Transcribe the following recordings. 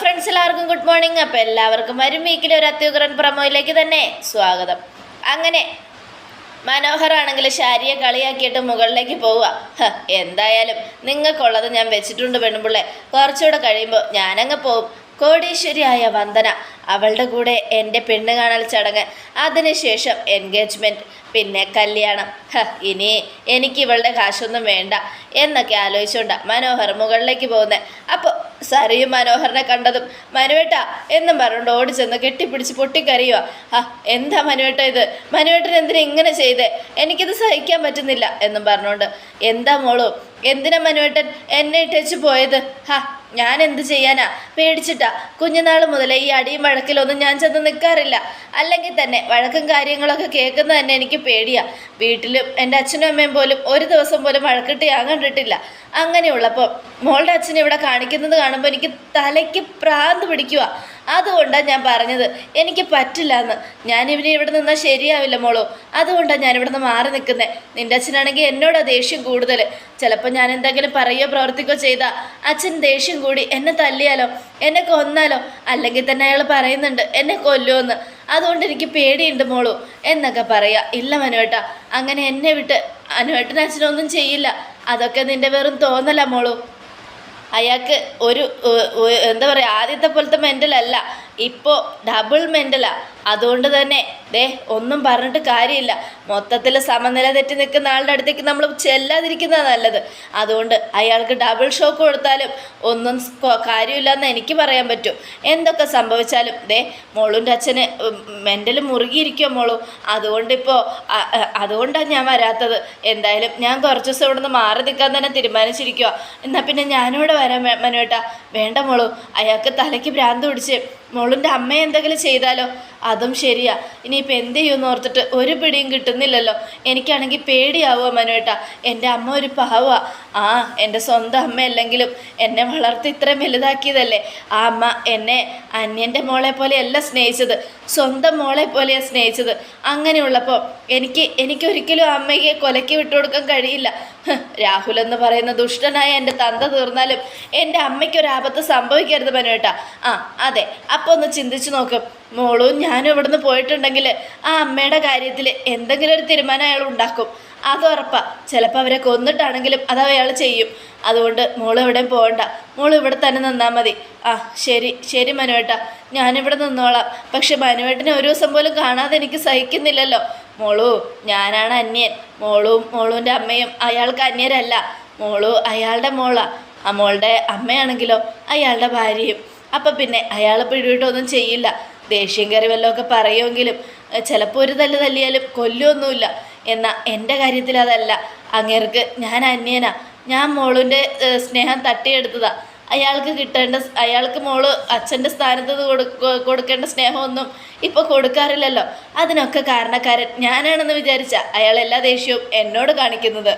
Friends എല്ലാവർക്കും good morning അപ്പോൾ എല്ലാവർക്കും വരും വീക്കിലെ ഒരു അത്യുഗ്രൻ പ്രമോയിലേക്ക് തന്നെ സ്വാഗതം. അങ്ങനെ മനോഹറാണെങ്കിൽ ശാരിയെ കളിയാക്കിയിട്ട് മുകളിലേക്ക് പോവുക. എന്തായാലും നിങ്ങൾക്കുള്ളത് ഞാൻ വെച്ചിട്ടുണ്ട് പെണ്ണുപിള്ളെ കുറച്ചുകൂടെ കഴിയുമ്പോൾ ഞാനങ്ങ് പോവും. കോടീശ്വരിയായ വന്ദന അവളുടെ കൂടെ എന്റെ പെണ്ണ് കാണൽ ചടങ്ങ് അതിനുശേഷം എൻഗേജ്മെന്റ് പിന്നെ കല്യാണം. ഇനി എനിക്ക് ഇവളുടെ കാശൊന്നും വേണ്ട എന്നൊക്കെ ആലോചിച്ചുകൊണ്ടാണ് മനോഹർ മുകളിലേക്ക് പോകുന്നത് അപ്പോൾ സറിയും മനോഹരനെ കണ്ടതും മനുവേട്ട എന്നും പറഞ്ഞുകൊണ്ട് ഓടിച്ചെന്ന് കെട്ടിപ്പിടിച്ച് പൊട്ടിക്കറിയുക ആ എന്താ മനുവേട്ട ഇത്? മനുവേട്ടൻ എന്തിനാ ഇങ്ങനെ ചെയ്തേ? എനിക്കിത് സഹിക്കാൻ പറ്റുന്നില്ല എന്നും പറഞ്ഞുകൊണ്ട് എന്താ മോളോ? എന്തിനാ മനുവേട്ടൻ എന്നെ ഇട്ടേച്ച് പോയത്? ഹാ ഞാൻ എന്ത് ചെയ്യാനാ? പേടിച്ചിട്ടാ. കുഞ്ഞുനാൾ മുതലേ ഈ അടിയും വഴക്കിലൊന്നും ഞാൻ ചെന്ന് നിൽക്കാറില്ല അല്ലെങ്കിൽ തന്നെ വഴക്കും കാര്യങ്ങളൊക്കെ കേൾക്കുന്നത് തന്നെ എനിക്ക് പേടിയാ. വീട്ടിലും എന്റെ അച്ഛനും അമ്മയും പോലും ഒരു ദിവസം പോലും വഴക്കിട്ട് ഞാൻ കണ്ടിട്ടില്ല. അങ്ങനെയുള്ളപ്പോൾ മോളുടെ അച്ഛൻ ഇവിടെ കാണിക്കുന്നത് കാണുമ്പോൾ എനിക്ക് തലയ്ക്ക് പ്രാന്ത് പിടിക്കുക അതുകൊണ്ടാണ് ഞാൻ പറഞ്ഞത്. എനിക്ക് പറ്റില്ല എന്ന് ഇവനെ ഇവിടെ നിന്നാൽ ശരിയാവില്ല മോളോ. അതുകൊണ്ടാണ് ഞാൻ ഇവിടെ നിന്ന് മാറി നിൽക്കുന്നത് നിന്റെ അച്ഛനാണെങ്കിൽ എന്നോട് ദേഷ്യം കൂടുതൽ. ചിലപ്പോൾ ഞാൻ എന്തെങ്കിലും പറയുകയോ പ്രവർത്തിക്കുകയോ ചെയ്താൽ അച്ഛൻ ദേഷ്യം കൂടി എന്നെ തല്ലിയാലോ? എന്നെ കൊന്നാലോ? അല്ലെങ്കിൽ തന്നെ അയാൾ പറയുന്നുണ്ട് എന്നെ കൊല്ലുമെന്ന് അതുകൊണ്ട് എനിക്ക് പേടിയുണ്ട് മോളൂ. എന്നൊക്കെ പറയാം. ഇല്ല മനുവേട്ട. അങ്ങനെ എന്നെ വിട്ട് അനുവേട്ടൻ അച്ഛനൊന്നും ചെയ്യില്ല. അതൊക്കെ നിന്റെ വെറും തോന്നല മോളു. അയാൾക്ക് ഒരു എന്താ പറയുക ആദ്യത്തെ പോലത്തെ മെന്റലല്ല ഇപ്പോൾ ഡബിൾ മെന്റലാ അതുകൊണ്ട് തന്നെ ദേ ഒന്നും പറഞ്ഞിട്ട് കാര്യമില്ല. മൊത്തത്തിൽ സമനില തെറ്റി നിൽക്കുന്ന ആളുടെ അടുത്തേക്ക് നമ്മൾ ചെല്ലാതിരിക്കുന്നത് നല്ലത്. അതുകൊണ്ട് അയാൾക്ക് ഡബിൾ ഷോക്ക് കൊടുത്താലും ഒന്നും കാര്യമില്ലെന്ന് എനിക്ക് പറയാൻ പറ്റും. എന്തൊക്കെ സംഭവിച്ചാലും ദേ മോളുന്റെ അച്ഛന് മെന്റൽ മുറുകിയിരിക്കുമോ മോളു. അതുകൊണ്ടിപ്പോൾ അതുകൊണ്ടാണ് ഞാൻ വരാത്തത്. എന്തായാലും ഞാൻ കുറച്ച് ദിവസം ഇവിടെ നിന്ന് മാറി നിൽക്കാൻ തന്നെ തീരുമാനിച്ചിരിക്കുക എന്നാൽ പിന്നെ ഞാനിവിടെ വരാൻ മനുവേട്ടാ. വേണ്ട മോളു. അയാൾക്ക് തലയ്ക്ക് ഭ്രാന്ത് പിടിച്ച് മോളിന്റെ അമ്മ എന്തെങ്കിലും ചെയ്താലോ? അതും ശരിയാ. ഇനിയിപ്പോൾ എന്ത് ചെയ്യുമെന്ന് ഓർത്തിട്ട് ഒരു പിടിയും കിട്ടുന്നില്ലല്ലോ. എനിക്കാണെങ്കിൽ പേടിയാവുക മനുവേട്ടാ. എന്റെ അമ്മ ഒരു പാവാ. ആ എന്റെ സ്വന്തം അമ്മയല്ലെങ്കിലും എന്നെ വളർത്തി ഇത്രയും വലുതാക്കിയതല്ലേ? ആ അമ്മ എന്നെ അന്യന്റെ മോളെ പോലെയല്ല സ്നേഹിച്ചത്. സ്വന്തം മോളെ പോലെയാണ് സ്നേഹിച്ചത്. അങ്ങനെയുള്ളപ്പോൾ എനിക്ക് എനിക്കൊരിക്കലും അമ്മയെ കൊലയ്ക്ക് വിട്ടുകൊടുക്കാൻ കഴിയില്ല. രാഹുൽ എന്ന് പറയുന്ന ദുഷ്ടനായ എന്റെ തന്ത തീർന്നാലും എന്റെ അമ്മയ്ക്കൊരാപത്ത് സംഭവിക്കരുത് മനുവേട്ടാ. ആ അതെ. അപ്പോൾ ഒന്ന് ചിന്തിച്ചു നോക്കും. മോളും ഞാനും ഇവിടുന്ന് പോയിട്ടുണ്ടെങ്കിൽ ആ അമ്മയുടെ കാര്യത്തിൽ എന്തെങ്കിലും ഒരു തീരുമാനം അയാൾ ഉണ്ടാക്കും. അത് ഉറപ്പാ. ചിലപ്പോൾ അവരെ കൊന്നിട്ടാണെങ്കിലും അത് അയാൾ ചെയ്യും. അതുകൊണ്ട് മോൾ എവിടെയും പോകണ്ട. മോൾ ഇവിടെ തന്നെ നിന്നാൽ മതി. ആ ശരി ശരി മനുവേട്ട. ഞാനിവിടെ നിന്നോളാം. പക്ഷെ മനുവേട്ടനെ ഒരു ദിവസം പോലും കാണാതെ എനിക്ക് സഹിക്കുന്നില്ലല്ലോ. മോളു ഞാനാണ് അന്യൻ. മോളും മോളുവിന്റെ അമ്മയും അയാൾക്ക് അന്യരല്ല. മോളു അയാളുടെ മോളാ. ആ മോളുടെ അമ്മയാണെങ്കിലോ അയാളുടെ ഭാര്യയും. അപ്പം പിന്നെ അയാൾ പിടിവിട്ടൊന്നും ചെയ്യില്ല. ദേഷ്യം കയറി വല്ലതൊക്കെ പറയുമെങ്കിലും ചിലപ്പോൾ ഒരു തല്ല് തല്ലിയാലും കൊല്ലൊന്നുമില്ല എന്നാൽ എന്റെ കാര്യത്തിൽ അതല്ല. അങ്ങേർക്ക് ഞാൻ അന്യനാ. ഞാൻ മോളിന്റെ സ്നേഹം തട്ടിയെടുത്തതാ. അയാൾക്ക് കിട്ടേണ്ട അയാൾക്ക് മോൾ അച്ഛന്റെ സ്ഥാനത്ത് കൊടുക്കേണ്ട സ്നേഹമൊന്നും ഇപ്പോൾ കൊടുക്കാറില്ലല്ലോ. അതിനൊക്കെ കാരണക്കാരൻ ഞാനാണെന്ന് വിചാരിച്ച അയാൾ എല്ലാ ദേഷ്യവും എന്നോട് കാണിക്കുന്നത്.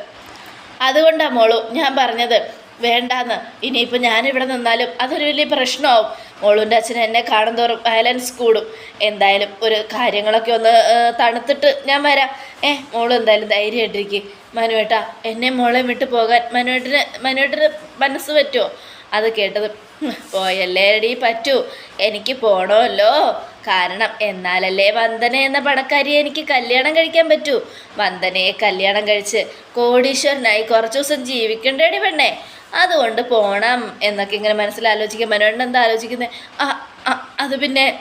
അതുകൊണ്ടാണ് മോളു ഞാൻ പറഞ്ഞത്. വേണ്ടാന്ന്. ഇനിയിപ്പോൾ ഞാനിവിടെ നിന്നാലും അതൊരു വലിയ പ്രശ്നമാവും. മോളുന്റെ അച്ഛൻ എന്നെ കാണുന്തോറും വയലൻസ് കൂടും. എന്തായാലും ഒരു കാര്യങ്ങളൊക്കെ ഒന്ന് തണുത്തിട്ട് ഞാൻ വരാം. ഏ മോൾ എന്തായാലും ധൈര്യമായിട്ടിരിക്കും. മനുവേട്ടാ എന്നെ മോളെ വിട്ടു പോകാൻ മനുവേട്ടന് മനുവേട്ടന് മനസ്സ് പറ്റുമോ? അത് കേട്ടത് പോയല്ലേ പോയല്ലേടി പറ്റൂ. എനിക്ക് പോണമല്ലോ. കാരണം എന്നാലല്ലേ വന്ദന എന്ന പണക്കാരിയെ എനിക്ക് കല്യാണം കഴിക്കാൻ പറ്റൂ. വന്ദനയെ കല്യാണം കഴിച്ച് കോടീശ്വരനായി കുറച്ച് ദിവസം ജീവിക്കണ്ടേടി പെണ്ണേ. അതുകൊണ്ട് പോണം എന്നൊക്കെ ഇങ്ങനെ മനസ്സിലാലോചിക്കാൻ മനോഹരൻ എന്താ ആലോചിക്കുന്നത് ആ, അത് പിന്നെ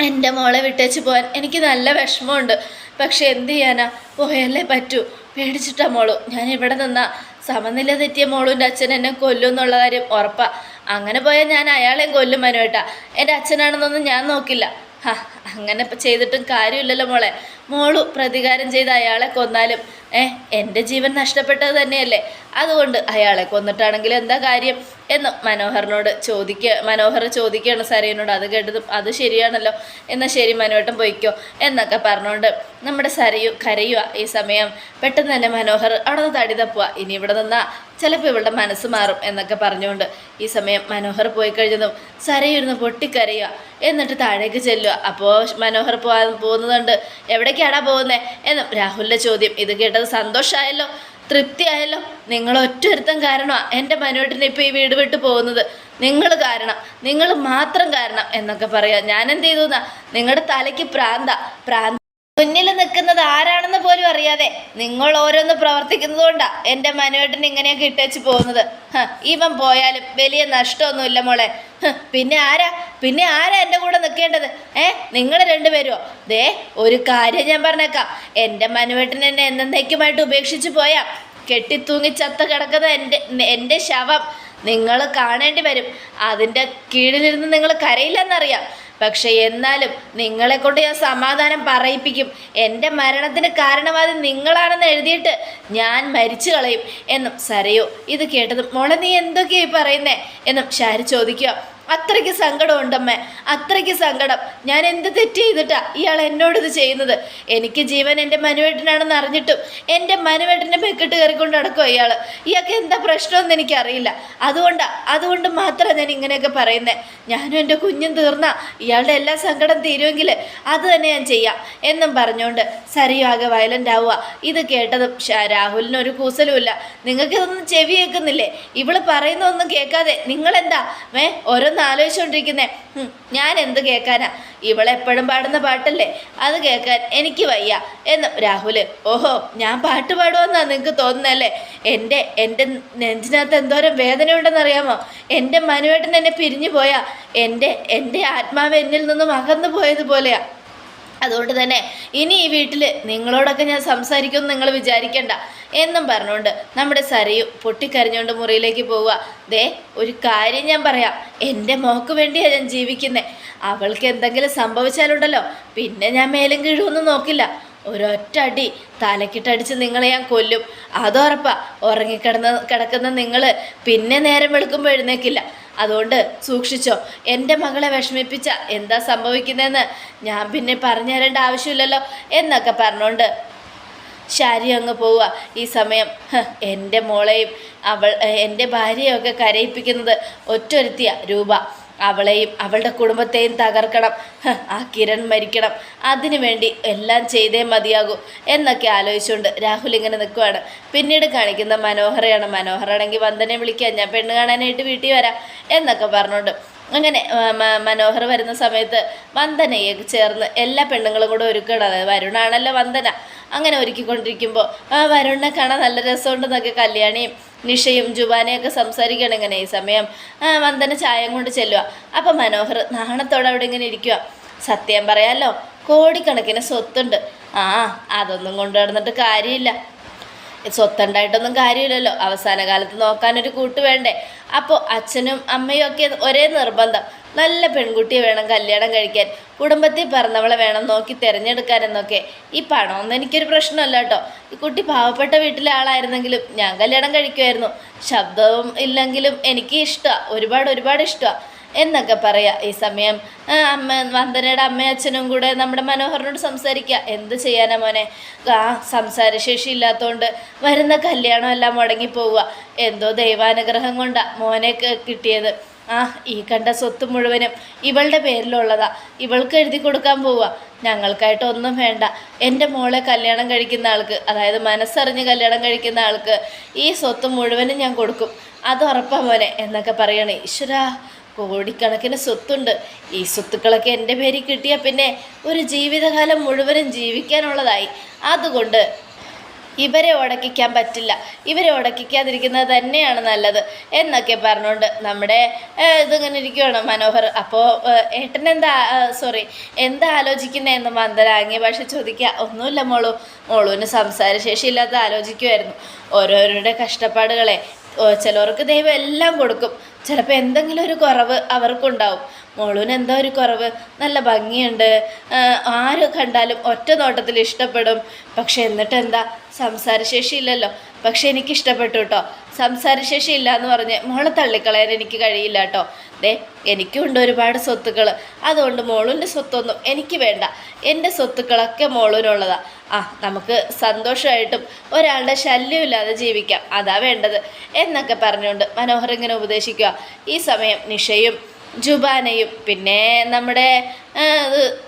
എന്റെ മോളെ വിട്ടേച്ച് പോകാൻ എനിക്ക് നല്ല വിഷമമുണ്ട്. പക്ഷെ എന്ത് ചെയ്യാനാ? പോയല്ലേ പറ്റൂ. പേടിച്ചിട്ടാ മോളു. ഞാൻ ഇവിടെ നിന്നാ സമനില തെറ്റിയ മോളുന്റെ അച്ഛൻ എന്നെ കൊല്ലും എന്നുള്ള കാര്യം ഉറപ്പാ. അങ്ങനെ പോയാൽ ഞാൻ അയാളെയും കൊല്ലും മനുവേട്ടാ എന്റെ അച്ഛനാണെന്നൊന്നും ഞാൻ നോക്കില്ല. ഹാ അങ്ങനെ ചെയ്തിട്ടും കാര്യമില്ലല്ലോ മോളെ. മോളു പ്രതികാരം ചെയ്ത് അയാളെ കൊന്നാലും ഏ എന്റെ ജീവൻ നഷ്ടപ്പെട്ടത് തന്നെയല്ലേ? അതുകൊണ്ട് അയാളെ കൊന്നിട്ടാണെങ്കിൽ എന്താ കാര്യം? എന്ന് മനോഹറിനോട് ചോദിക്കുക മനോഹർ ചോദിക്കുകയാണ് സരയനോട്. അത് കേട്ടതും അത് ശരിയാണല്ലോ. എന്നാൽ ശരി മനോട്ടം പോയിക്കോ എന്നൊക്കെ പറഞ്ഞുകൊണ്ട് നമ്മുടെ സരയു കരയുക ഈ സമയം. പെട്ടെന്ന് തന്നെ മനോഹർ അവിടെ നിന്ന് തടി തപ്പുക ഇനി ഇവിടെ നിന്നാ ചിലപ്പോൾ ഇവളുടെ മനസ്സ് മാറും എന്നൊക്കെ പറഞ്ഞുകൊണ്ട് ഈ സമയം മനോഹർ പോയി കഴിഞ്ഞതും സരയിരുന്ന് പൊട്ടിക്കരയുക എന്നിട്ട് താഴേക്ക് ചെല്ലുക അപ്പോൾ മനോഹർ പോകാൻ പോകുന്നതുകൊണ്ട് എവിടേക്കാടാ പോകുന്നത് എന്നും രാഹുലിന്റെ ചോദ്യം ഇത് സന്തോഷമായല്ലോ തൃപ്തിയായല്ലോ. നിങ്ങൾ ഒറ്റൊരുത്തം കാരണമാണ് എന്റെ മനുവേട്ടനെ ഇപ്പോൾ ഈ വീട് വിട്ട് പോകുന്നത്. നിങ്ങൾ കാരണം നിങ്ങൾ മാത്രം കാരണം എന്നൊക്കെ പറയാം. ഞാൻ എന്ത് ചെയ്തു നിങ്ങളുടെ തലയ്ക്ക് പ്രാന്ത. പ്രാന്ത മുന്നിൽ നിൽക്കുന്നത് ആരാണെന്ന് പോലും അറിയാതെ നിങ്ങൾ ഓരോന്ന് പ്രവർത്തിക്കുന്നത് കൊണ്ടാ എന്റെ മനുവേട്ടൻ ഇങ്ങനെയൊക്കെ ഇട്ടേച്ച് പോകുന്നത്. ഇവൻ പോയാലും വലിയ നഷ്ടമൊന്നുമില്ല മോളെ. പിന്നെ ആരാ? പിന്നെ ആരാ എന്റെ കൂടെ നിൽക്കേണ്ടത്? ഏ നിങ്ങൾ രണ്ടുപേരുമോ ദേ ഒരു കാര്യം ഞാൻ പറഞ്ഞേക്കാം. എന്റെ മനുവേട്ടൻ എന്നെ എന്നേക്കുമായിട്ട് ഉപേക്ഷിച്ച് പോയാ കെട്ടിത്തൂങ്ങി ചത്ത കിടക്കുന്ന എന്റെ എന്റെ ശവം നിങ്ങൾ കാണേണ്ടി വരും. അതിന്റെ കീഴിലിരുന്ന് നിങ്ങൾ കരയില്ലെന്നറിയാം. പക്ഷെ എന്നാലും നിങ്ങളെ കൊണ്ട് ഞാൻ സമാധാനം പറയിപ്പിക്കും. എന്റെ മരണത്തിന് കാരണവാദി നിങ്ങളാണെന്ന് എഴുതിയിട്ട് ഞാൻ മരിച്ചു കളയും എന്നും സരയോ ഇത് കേട്ടതും മോളെ നീ എന്തൊക്കെയായി പറയുന്നേ? എന്നും ഷാരി ചോദിക്കുക. അത്രയ്ക്ക് സങ്കടം ഉണ്ടമ്മേ അത്രയ്ക്ക് സങ്കടം. ഞാൻ എന്ത് തെറ്റ് ചെയ്തിട്ടാ ഇയാൾ എന്നോട് ഇത് ചെയ്യുന്നത്? എനിക്ക് ജീവൻ എന്റെ മനുവേട്ടനാണെന്ന് അറിഞ്ഞിട്ടും എന്റെ മനുവേട്ടനെ പെക്കിട്ട് കയറിക്കൊണ്ട് നടക്കുമോ ഇയാൾ ഇയാൾക്ക് എന്താ പ്രശ്നമെന്ന് എനിക്കറിയില്ല. അതുകൊണ്ടാ അതുകൊണ്ട് മാത്രമാണ് ഞാൻ ഇങ്ങനെയൊക്കെ പറയുന്നത് ഞാനും എന്റെ കുഞ്ഞും തീർന്ന ഇയാളുടെ എല്ലാ സങ്കടം തീരുമെങ്കിൽ അത് തന്നെ ഞാൻ ചെയ്യാം എന്നും പറഞ്ഞുകൊണ്ട് സരിയും ആകെ വയലന്റ് ആവുക ഇത് കേട്ടതും രാഹുലിന് ഒരു കൂസലുമില്ല. നിങ്ങൾക്ക് ഇതൊന്നും ചെവി കേൾക്കുന്നില്ലേ? ഇവൾ പറയുന്നൊന്നും കേൾക്കാതെ നിങ്ങളെന്താ വേ ഓരോന്ന് ആലോചിച്ചുകൊണ്ടിരിക്കുന്നേ ആലോചിച്ചുകൊണ്ടിരിക്കുന്നത് ഞാൻ എന്ത് കേൾക്കാനാ? ഇവളെപ്പോഴും പാടുന്ന പാട്ടല്ലേ? അത് കേൾക്കാൻ എനിക്ക് വയ്യ. എന്ന് രാഹുൽ ഓഹോ ഞാൻ പാട്ട് പാടുമെന്നാ നിങ്ങൾക്ക് തോന്നുന്നല്ലേ എന്റെ എന്റെ നെഞ്ചിനകത്ത് എന്തോരം വേദനയുണ്ടെന്നറിയാമോ? എന്റെ മനുവേട്ടൻ എന്നെ പിരിഞ്ഞു പോയാ എന്റെ എന്റെ ആത്മാവ് എന്നിൽ നിന്നും അകന്നു പോയതുപോലെയാ അതുകൊണ്ട് തന്നെ ഇനി ഈ വീട്ടിൽ നിങ്ങളോടൊക്കെ ഞാൻ സംസാരിക്കുമെന്ന് നിങ്ങൾ വിചാരിക്കണ്ട എന്നും പറഞ്ഞുകൊണ്ട് നമ്മുടെ സരയു പൊട്ടിക്കരഞ്ഞുകൊണ്ട് മുറിയിലേക്ക് പോവുക. ദേ ഒരു കാര്യം ഞാൻ പറയാം. എന്റെ മോക്ക് വേണ്ടിയാണ് ഞാൻ ജീവിക്കുന്നത് അവൾക്ക് എന്തെങ്കിലും സംഭവിച്ചാലുണ്ടല്ലോ. പിന്നെ ഞാൻ മേലും കീഴുമൊന്നും നോക്കില്ല. ഒരൊറ്റ അടി തലക്കിട്ടടിച്ച് നിങ്ങളെ ഞാൻ കൊല്ലും. അതോറപ്പാ ഉറങ്ങിക്കിടന്ന് കിടക്കുന്ന നിങ്ങൾ പിന്നെ നേരം വെളുക്കുമ്പോൾ എഴുന്നേക്കില്ല. അതുകൊണ്ട് സൂക്ഷിച്ചോ. എന്റെ മകളെ വിഷമിപ്പിച്ച എന്താ സംഭവിക്കുന്നതെന്ന് ഞാൻ പിന്നെ പറഞ്ഞു തരേണ്ട ആവശ്യമില്ലല്ലോ എന്നൊക്കെ പറഞ്ഞുകൊണ്ട് ശാരി അങ്ങ് പോവുക ഈ സമയം എന്റെ മോളെയും അവൾ എന്റെ ഭാര്യയൊക്കെ കരയിപ്പിക്കുന്നത് ഒറ്റൊരുത്തിയ രൂപ. അവളെയും അവളുടെ കുടുംബത്തെയും തകർക്കണം. ആ കിരൺ മരിക്കണം. അതിനു വേണ്ടി എല്ലാം ചെയ്തേ മതിയാകൂ എന്നൊക്കെ ആലോചിച്ചുകൊണ്ട് രാഹുൽ ഇങ്ങനെ നിൽക്കുവാണ്. പിന്നീട് കാണിക്കുന്ന മനോഹരയാണ്. മനോഹരാണെങ്കിൽ വന്ദനെ വിളിക്കുക ഞാൻ പെണ്ണ് കാണാനായിട്ട് വീട്ടിൽ വരാം എന്നൊക്കെ പറഞ്ഞുകൊണ്ട് അങ്ങനെ മനോഹർ വരുന്ന സമയത്ത് വന്ദനയെ ചേർന്ന് എല്ലാ പെണ്ണുങ്ങളും കൂടെ ഒരുക്കണം. അതായത് വരുണാണല്ലോ വന്ദന. അങ്ങനെ ഒരുക്കിക്കൊണ്ടിരിക്കുമ്പോൾ ആ വരുണിനെ കാണാൻ നല്ല രസമുണ്ടെന്നൊക്കെ കല്യാണിയും നിഷയും ജുബാനയൊക്കെ സംസാരിക്കുകയാണ് ഇങ്ങനെ ഈ സമയം. വന്ദന ചായം കൊണ്ട് ചെല്ലുക അപ്പം മനോഹർ നാണത്തോടെ അവിടെ ഇങ്ങനെ ഇരിക്കുക സത്യം പറയാമല്ലോ കോടിക്കണക്കിന് സ്വത്തുണ്ട്. ആ അതൊന്നും കൊണ്ടു നടന്നിട്ട് കാര്യമില്ല. സ്വത്തുണ്ടായിട്ടൊന്നും കാര്യമില്ലല്ലോ. അവസാന കാലത്ത് നോക്കാനൊരു കൂട്ട് വേണ്ടേ. അപ്പോൾ അച്ഛനും അമ്മയും ഒക്കെ ഒരേ നിർബന്ധം. നല്ല പെൺകുട്ടിയെ വേണം കല്യാണം കഴിക്കാൻ. കുടുംബത്തിൽ പറഞ്ഞവളെ വേണം നോക്കി തിരഞ്ഞെടുക്കാൻ എന്നൊക്കെ. ഈ പണമൊന്നും എനിക്കൊരു പ്രശ്നമല്ല കേട്ടോ. ഈ കുട്ടി പാവപ്പെട്ട വീട്ടിലെ ആളായിരുന്നെങ്കിലും ഞാൻ കല്യാണം കഴിക്കുമായിരുന്നു. ശബ്ദവും ഇല്ലെങ്കിലും എനിക്ക് ഇഷ്ടമാണ് ഒരുപാട് ഒരുപാട് ഇഷ്ടമാണ് എന്നൊക്കെ പറയാ. ഈ സമയം അമ്മ വന്ദനയുടെ അമ്മയും അച്ഛനും കൂടെ നമ്മുടെ മനോഹരനോട് സംസാരിക്കുക എന്ത് ചെയ്യാനാ മോനെ? ആ സംസാരശേഷി ഇല്ലാത്തതുകൊണ്ട് വരുന്ന കല്യാണം എല്ലാം മുടങ്ങിപ്പോവുക. എന്തോ ദൈവാനുഗ്രഹം കൊണ്ടാണ് മോനെ കിട്ടിയത്. ആ ഈ കണ്ട സ്വത്ത് മുഴുവനും ഇവളുടെ പേരിലുള്ളതാ. ഇവൾക്ക് എഴുതി കൊടുക്കാൻ പോവുക ഞങ്ങൾക്കായിട്ട് ഒന്നും വേണ്ട. എന്റെ മോളെ കല്യാണം കഴിക്കുന്ന ആൾക്ക് അതായത് മനസ്സറിഞ്ഞ് കല്യാണം കഴിക്കുന്ന ആൾക്ക് ഈ സ്വത്ത് മുഴുവനും ഞാൻ കൊടുക്കും. അത് ഉറപ്പാ മോനെ എന്നൊക്കെ പറയണേ. ഈശ്വരാ കോടിക്കണക്കിന് സ്വത്തുണ്ട്. ഈ സ്വത്തുക്കളൊക്കെ എന്റെ പേരിൽ കിട്ടിയാൽ പിന്നെ ഒരു ജീവിതകാലം മുഴുവനും ജീവിക്കാനുള്ളതായി. അതുകൊണ്ട് ഇവരെ ഉടക്കിക്കാൻ പറ്റില്ല. ഇവരെ ഉടക്കിക്കാതിരിക്കുന്നത് തന്നെയാണ് നല്ലത് എന്നൊക്കെ പറഞ്ഞുകൊണ്ട് നമ്മുടെ ഇതിങ്ങനെ ഇരിക്കുകയാണ് മനോഹർ. അപ്പോൾ ഏട്ടൻ എന്താ സോറി എന്താ ആലോചിക്കുന്നതെന്ന് മന്ദരാങ്ങിയ ഭാഷ ചോദിക്കുക ഒന്നുമില്ല മോളു. മോളുവിന് സംസാരശേഷി ഇല്ലാത്ത ആലോചിക്കുമായിരുന്നു ഓരോരുടെ കഷ്ടപ്പാടുകളെ ചിലവർക്ക് ദൈവം എല്ലാം കൊടുക്കും. ചിലപ്പോൾ എന്തെങ്കിലും ഒരു കുറവ് അവർക്കുണ്ടാവും. മോളുവിന് എന്താ ഒരു കുറവ്? നല്ല ഭംഗിയുണ്ട്. ആര് കണ്ടാലും ഒറ്റ നോട്ടത്തിൽ ഇഷ്ടപ്പെടും. പക്ഷെ എന്നിട്ട് എന്താ? സംസാരശേഷി ഇല്ലല്ലോ പക്ഷെ എനിക്ക് ഇഷ്ടപ്പെട്ടു കേട്ടോ. സംസാരശേഷി ഇല്ല എന്ന് പറഞ്ഞ് മോളെ തള്ളിക്കളയാൻ എനിക്ക് കഴിയില്ല കേട്ടോ. ദേ എനിക്കും ഉണ്ട് ഒരുപാട് സ്വത്തുക്കൾ അതുകൊണ്ട് മോളൂന്റെ സ്വത്തൊന്നും എനിക്ക് വേണ്ട. എന്റെ സ്വത്തുക്കളൊക്കെ മോളൂനുള്ളതാ. ആ നമുക്ക് സന്തോഷമായിട്ടും ഒരാളുടെ ശല്യമില്ലാതെ ജീവിക്കാം. അതാ വേണ്ടത്. എന്നൊക്കെ പറഞ്ഞുകൊണ്ട് മനോഹർ ഇങ്ങനെ ഉപദേശിക്കുക. ഈ സമയം നിഷയും ജുബാനയും. പിന്നെ നമ്മുടെ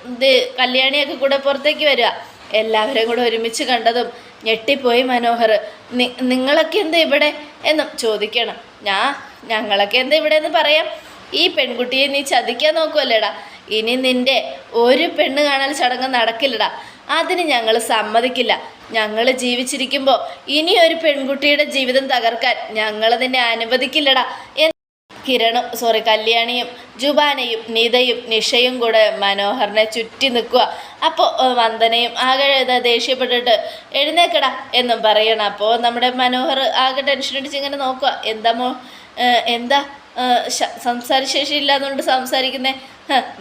ഇത് കല്യാണിയൊക്കെ കൂടെ പുറത്തേക്ക് വരിക. എല്ലാവരും കൂടെ ഒരുമിച്ച് കണ്ടതും ഞെട്ടിപ്പോയി മനോഹർ. നി- നിങ്ങളൊക്കെ എന്താ ഇവിടെ? എന്നും ചോദിക്കണം. ഞാ ഞങ്ങളൊക്കെ എന്താ ഇവിടെ എന്ന് പറയാം. ഈ പെൺകുട്ടിയെ നീ ചതിക്കാൻ നോക്കുമല്ലേടാ ഇനി നിന്റെ ഒരു പെണ്ണ് കാണൽ ചടങ്ങ് നടക്കില്ലടാ. അതിന് ഞങ്ങൾ സമ്മതിക്കില്ല. ഞങ്ങൾ ജീവിച്ചിരിക്കുമ്പോൾ ഇനി ഒരു പെൺകുട്ടിയുടെ ജീവിതം തകർക്കാൻ ഞങ്ങൾ നിന്നെ അനുവദിക്കില്ലടാ. കിരണും സോറി കല്യാണിയും ജുബാനയും നിതയും നിഷയും കൂടെ മനോഹറിനെ ചുറ്റി നിൽക്കുക. അപ്പോൾ വന്ദനയും ആകെ ദേഷ്യപ്പെട്ടിട്ട് എഴുന്നേക്കടാ എന്നും പറയണം. അപ്പോൾ നമ്മുടെ മനോഹർ ആകെ ടെൻഷൻ അടിച്ച് ഇങ്ങനെ നോക്കുക. എന്താ മോ എന്താ സംസാരശേഷി ഇല്ലാന്നുകൊണ്ട് സംസാരിക്കുന്നേ?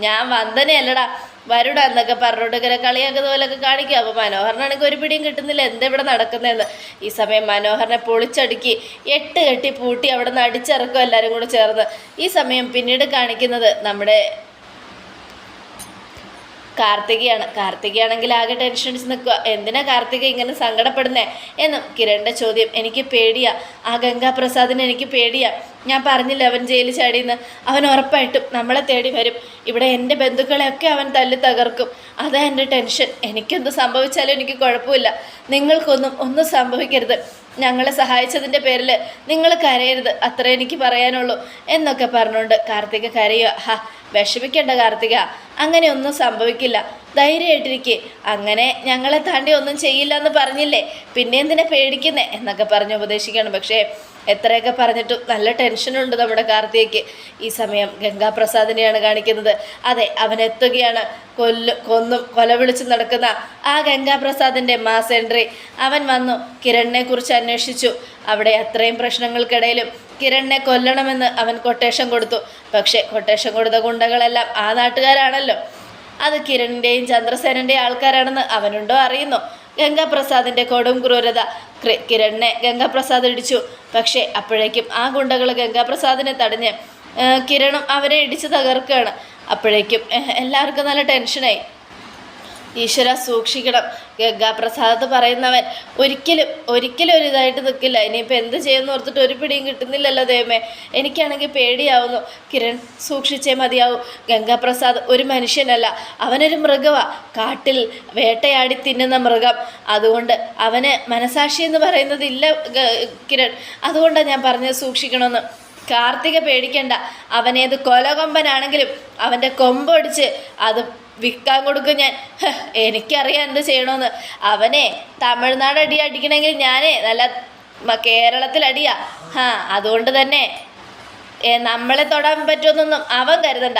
ഞാൻ വന്ദനയല്ലടാ. വരുടാ എന്നൊക്കെ പറഞ്ഞോണ്ട് ഇങ്ങനെ കളിയാക്കുന്ന പോലൊക്കെ കാണിക്കുക അപ്പോൾ മനോഹറിനാണെങ്കിൽ ഒരു പിടിയും കിട്ടുന്നില്ല. എന്താ ഇവിടെ നടക്കുന്നതെന്ന്. ഈ സമയം മനോഹറിനെ പൊളിച്ചടുക്കി എട്ട് കെട്ടി പൂട്ടി അവിടെ നിന്ന് അടിച്ചിറക്കും എല്ലാവരും കൂടെ ചേർന്ന്. ഈ സമയം പിന്നീട് കാണിക്കുന്നത് നമ്മുടെ കാർത്തികയാണ്. കാർത്തികയാണെങ്കിൽ ആകെ ടെൻഷൻ അടിച്ച് നിൽക്കുക. എന്തിനാ കാർത്തിക ഇങ്ങനെ സങ്കടപ്പെടുന്നേ? എന്നും കിരണിന്റെ ചോദ്യം. എനിക്ക് പേടിയാ. ആ ഗംഗാപ്രസാദിന് എനിക്ക് പേടിയാ. ഞാൻ പറഞ്ഞില്ല അവൻ ജയിലിൽ ചാടിയെന്ന്? അവൻ ഉറപ്പായിട്ടും നമ്മളെ തേടി വരും. ഇവിടെ എന്റെ ബന്ധുക്കളെയൊക്കെ അവൻ തല്ലി തകർക്കും. അതാ എന്റെ ടെൻഷൻ എനിക്കെന്ത് സംഭവിച്ചാലും എനിക്ക് കുഴപ്പമില്ല. നിങ്ങൾക്കൊന്നും ഒന്നും സംഭവിക്കരുത്. ഞങ്ങളെ സഹായിച്ചതിന്റെ പേരിൽ നിങ്ങൾ കരയരുത് അത്ര എനിക്ക് പറയാനുള്ളൂ എന്നൊക്കെ പറഞ്ഞുകൊണ്ട് കാർത്തിക കരയുക. ഹാ വിഷമിക്കേണ്ട കാർത്തിക അങ്ങനെയൊന്നും സംഭവിക്കില്ല. ധൈര്യമായിട്ടിരിക്കെ. അങ്ങനെ ഞങ്ങളെ താണ്ടി ഒന്നും ചെയ്യില്ല എന്ന് പറഞ്ഞില്ലേ? പിന്നെ എന്തിനാ പേടിക്കുന്നേ എന്നൊക്കെ പറഞ്ഞ് ഉപദേശിക്കണം പക്ഷേ എത്രയൊക്കെ പറഞ്ഞിട്ടും നല്ല ടെൻഷനുണ്ട് നമ്മുടെ കാർത്തികയ്ക്ക്. ഈ സമയം ഗംഗാപ്രസാദിനെയാണ് കാണിക്കുന്നത്. അതെ അവൻ എത്തുകയാണ് കൊല്ല് കൊന്നും കൊല വിളിച്ച് നടക്കുന്ന ആ ഗംഗാപ്രസാദിന്റെ മാസ് എൻട്രി. അവൻ വന്നു കിരണിനെക്കുറിച്ച് അന്വേഷിച്ചു. അവിടെ അത്രയും പ്രശ്നങ്ങൾക്കിടയിലും കിരണിനെ കൊല്ലണമെന്ന് അവൻ കൊട്ടേഷൻ കൊടുത്തു. പക്ഷേ കൊട്ടേഷൻ കൊടുത്ത ഗുണ്ടകളെല്ലാം ആ നാട്ടുകാരാണല്ലോ. അത് കിരണിന്റെയും ചന്ദ്രസേനന്റെയും ആൾക്കാരാണെന്ന് അവനുണ്ടോ അറിയുന്നു. ഗംഗാപ്രസാദിന്റെ കൊടും ക്രൂരത. ക്രി- കിരണിനെ ഗംഗാപ്രസാദ് ഇടിച്ചു. പക്ഷേ അപ്പോഴേക്കും ആ ഗുണ്ടകൾ ഗംഗാപ്രസാദിനെ തടഞ്ഞ് കിരണും അവരെ ഇടിച്ചു തകർക്കുകയാണ്. അപ്പോഴേക്കും എല്ലാവർക്കും നല്ല ടെൻഷനായി. ഈശ്വര സൂക്ഷിക്കണം. ഗംഗാപ്രസാദത്ത് പറയുന്നവൻ ഒരിക്കലും ഒരിക്കലും ഒരു ഇതായിട്ട് നിൽക്കില്ല ഇനിയിപ്പോൾ എന്ത് ചെയ്യുമെന്ന് ഓർത്തിട്ട് ഒരു പിടിയും കിട്ടുന്നില്ലല്ലോ ദൈവമേ. എനിക്കാണെങ്കിൽ പേടിയാവുന്നു. കിരൺ സൂക്ഷിച്ചേ മതിയാവൂ. ഗംഗാപ്രസാദ് ഒരു മനുഷ്യനല്ല. അവനൊരു മൃഗമാണ് കാട്ടിൽ വേട്ടയാടി തിന്നുന്ന മൃഗം. അതുകൊണ്ട് അവന് മനസാക്ഷി എന്ന് പറയുന്നത് ഇല്ല കിരൺ. അതുകൊണ്ടാണ് ഞാൻ പറഞ്ഞത് സൂക്ഷിക്കണമെന്ന് കാർത്തിക പേടിക്കണ്ട. അവനേത് കൊലകൊമ്പനാണെങ്കിലും അവന്റെ കൊമ്പൊടിച്ച് അത് വിൽക്കാൻ കൊടുക്കും ഞാൻ. എനിക്കറിയാം എന്ത് ചെയ്യണമെന്ന് അവനെ തമിഴ്നാട് അടി അടിക്കണമെങ്കിൽ ഞാനേ നല്ല കേരളത്തിൽ കേരളത്തിലടിയാ. ആ അതുകൊണ്ട് തന്നെ നമ്മളെ തൊടാൻ പറ്റുമെന്നൊന്നും അവൻ കരുതണ്ട.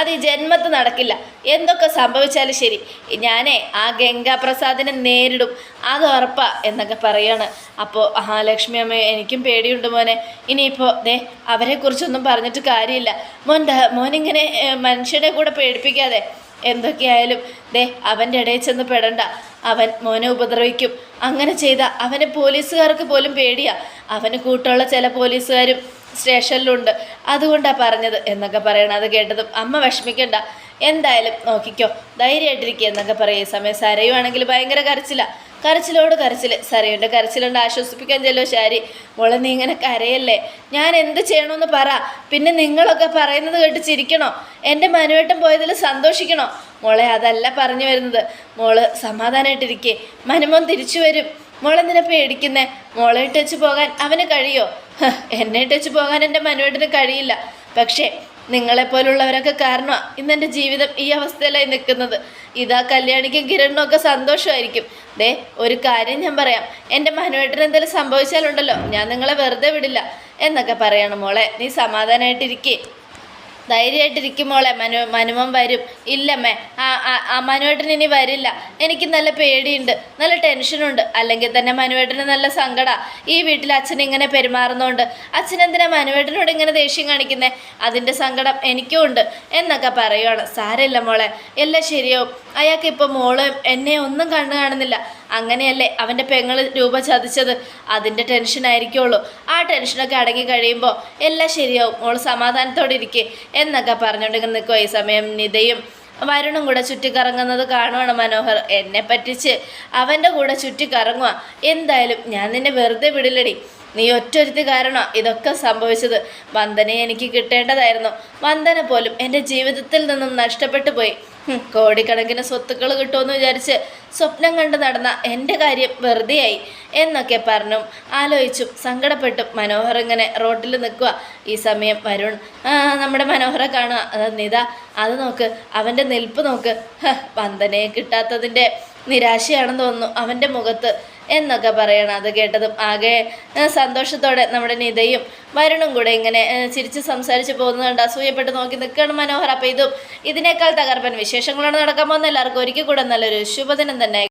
അത് ഈ ജന്മത്ത് നടക്കില്ല. എന്തൊക്കെ സംഭവിച്ചാലും ശരി. ഞാനേ ആ ഗംഗാപ്രസാദിനെ നേരിടും. അത് ഉറപ്പാ എന്നൊക്കെ പറയാണ്. അപ്പോൾ ലക്ഷ്മി അമ്മ എനിക്കും പേടിയുണ്ട് മോനെ. ഇനിയിപ്പോൾ ദേ അവരെക്കുറിച്ചൊന്നും പറഞ്ഞിട്ട് കാര്യമില്ല. മോൻ മോനിങ്ങനെ മനുഷ്യരെ കൂടെ പേടിപ്പിക്കാതെ എന്തൊക്കെയായാലും ദേ അവന്റെ ഇടയിൽ ചെന്ന് പെടണ്ട. അവൻ മോനെ ഉപദ്രവിക്കും. അങ്ങനെ ചെയ്ത അവനെ പോലീസുകാർക്ക് പോലും പേടിയാ. അവന് കൂട്ടുള്ള ചില പോലീസുകാരും സ്റ്റേഷനിലുണ്ട്. അതുകൊണ്ടാണ് പറഞ്ഞത് എന്നൊക്കെ പറയണം. അത് കേട്ടതും അമ്മ വിഷമിക്കണ്ട. എന്തായാലും നോക്കിക്കോ. ധൈര്യമായിട്ടിരിക്കുക എന്നൊക്കെ പറയും. ഈ സമയം സരയുവാണെങ്കിൽ ഭയങ്കര കരച്ചില. കരച്ചിലോട് കരച്ചിൽ സരയുന്റെ കരച്ചിലുണ്ട് ആശ്വസിപ്പിക്കാൻ ചെല്ലോ ശാരി. മോളെ നീ ഇങ്ങനെ കരയല്ലേ? ഞാൻ എന്ത് ചെയ്യണമെന്ന് പറ. പിന്നെ നിങ്ങളൊക്കെ പറയുന്നത് കേട്ട് ചിരിക്കണോ? എന്റെ മനുവേട്ടൻ പോയതിൽ സന്തോഷിക്കണോ? മോളെ അതല്ല പറഞ്ഞു വരുന്നത്. മോൾ സമാധാനമായിട്ടിരിക്കേ മനുമോൻ തിരിച്ചു വരും. മോളെന്തിനാ പേടിക്കുന്നേ? മോളെ ഇട്ടേച്ച് പോകാൻ അവന് കഴിയോ? എന്നെ ഇട്ടേച്ച് പോകാൻ എന്റെ മനുവേട്ടന് കഴിയില്ല. പക്ഷേ നിങ്ങളെപ്പോലുള്ളവരൊക്കെ കാരണം ഇന്ന് എന്റെ ജീവിതം ഈ അവസ്ഥയിലായി നിൽക്കുന്നത്. ഇതാ കല്യാണിക്കും കിരണിനും ഒക്കെ സന്തോഷമായിരിക്കും. ദേ ഒരു കാര്യം ഞാൻ പറയാം. എന്റെ മനുവേട്ടന് എന്തെങ്കിലും സംഭവിച്ചാലുണ്ടല്ലോ. ഞാൻ നിങ്ങളെ വെറുതെ വിടില്ല. എന്നൊക്കെ പറയണം മോളെ. നീ സമാധാനമായിട്ടിരിക്കേ. ധൈര്യമായിട്ടിരിക്കും മോളെ. മനു മനുവൻ വരും. ഇല്ലമ്മേ ആ മനുവേട്ടൻ ഇനി വരില്ല. എനിക്ക് നല്ല പേടിയുണ്ട് നല്ല ടെൻഷനുണ്ട്. അല്ലെങ്കിൽ തന്നെ മനുവേട്ടന് നല്ല സങ്കട. ഈ വീട്ടിൽ അച്ഛൻ ഇങ്ങനെ പെരുമാറുന്നതുകൊണ്ട് അച്ഛൻ എന്തിനാ മനുവേട്ടനോട് ഇങ്ങനെ ദേഷ്യം കാണിക്കുന്നേ? അതിന്റെ സങ്കടം എനിക്കും ഉണ്ട് എന്നൊക്കെ പറയുവാണ്. സാരമില്ല മോളെ എല്ലാം ശരിയാവും. അയാൾക്ക് ഇപ്പോൾ മോൾ എന്നെ ഒന്നും കണ്ണു കാണുന്നില്ല. അങ്ങനെയല്ലേ അവന്റെ പെങ്ങൾ രൂപ ചതിച്ചത്? അതിന്റെ ടെൻഷനായിരിക്കുള്ളൂ ആ ടെൻഷനൊക്കെ അടങ്ങി കഴിയുമ്പോൾ എല്ലാം ശരിയാവും. മോൾ സമാധാനത്തോടെ ഇരിക്കേ. എന്നൊക്കെ പറഞ്ഞുകൊണ്ട് ഇങ്ങനെ നിൽക്കുക ഈ സമയം നിതയും വരുണും കൂടെ ചുറ്റിക്കറങ്ങുന്നത് കാണുവാണ് മനോഹർ. എന്നെ പറ്റിച്ച് അവന്റെ കൂടെ ചുറ്റിക്കറങ്ങുക എന്തായാലും ഞാൻ നിന്നെ വെറുതെ വിടില്ലടി. നീ ഒറ്റൊരുത്തി കാരണം ഇതൊക്കെ സംഭവിച്ചത്. വന്ദനയെ എനിക്ക് കിട്ടേണ്ടതായിരുന്നു. വന്ദന പോലും എന്റെ ജീവിതത്തിൽ നിന്നും നഷ്ടപ്പെട്ടു പോയി. കോടിക്കണക്കിന് സ്വത്തുക്കൾ കിട്ടുമെന്ന് വിചാരിച്ച് സ്വപ്നം കണ്ട് നടന്ന എന്റെ കാര്യം വെറുതെയായി എന്നൊക്കെ പറഞ്ഞു. ആലോചിച്ചും സങ്കടപ്പെട്ടും മനോഹർ ഇങ്ങനെ റോട്ടിൽ നിൽക്കുക. ഈ സമയം വരുൺ നമ്മുടെ മനോഹറെ കാണുക. നിത അത് നോക്ക്. അവന്റെ നിൽപ്പ് നോക്ക്. വന്ദനയെ കിട്ടാത്തതിന്റെ നിരാശയാണെന്ന് തോന്നുന്നു അവന്റെ മുഖത്ത്. എന്നൊക്കെ പറയണം. അത് കേട്ടതും ആകെ സന്തോഷത്തോടെ നമ്മുടെ നിതയും വരുണും കൂടെ ഇങ്ങനെ ചിരിച്ച് സംസാരിച്ച് പോകുന്നുണ്ട് അസൂയപ്പെട്ട് നോക്കി നിൽക്കുകയാണ് മനോഹർ. അപ്പോൾ ഇതും ഇതിനേക്കാൾ തകർപ്പൻ വിശേഷങ്ങളാണ് നടക്കാൻ പോകുന്നത്. എല്ലാവർക്കും ഒരിക്കൽ കൂടെ നല്ലൊരു ശുഭദിനം തന്നെ.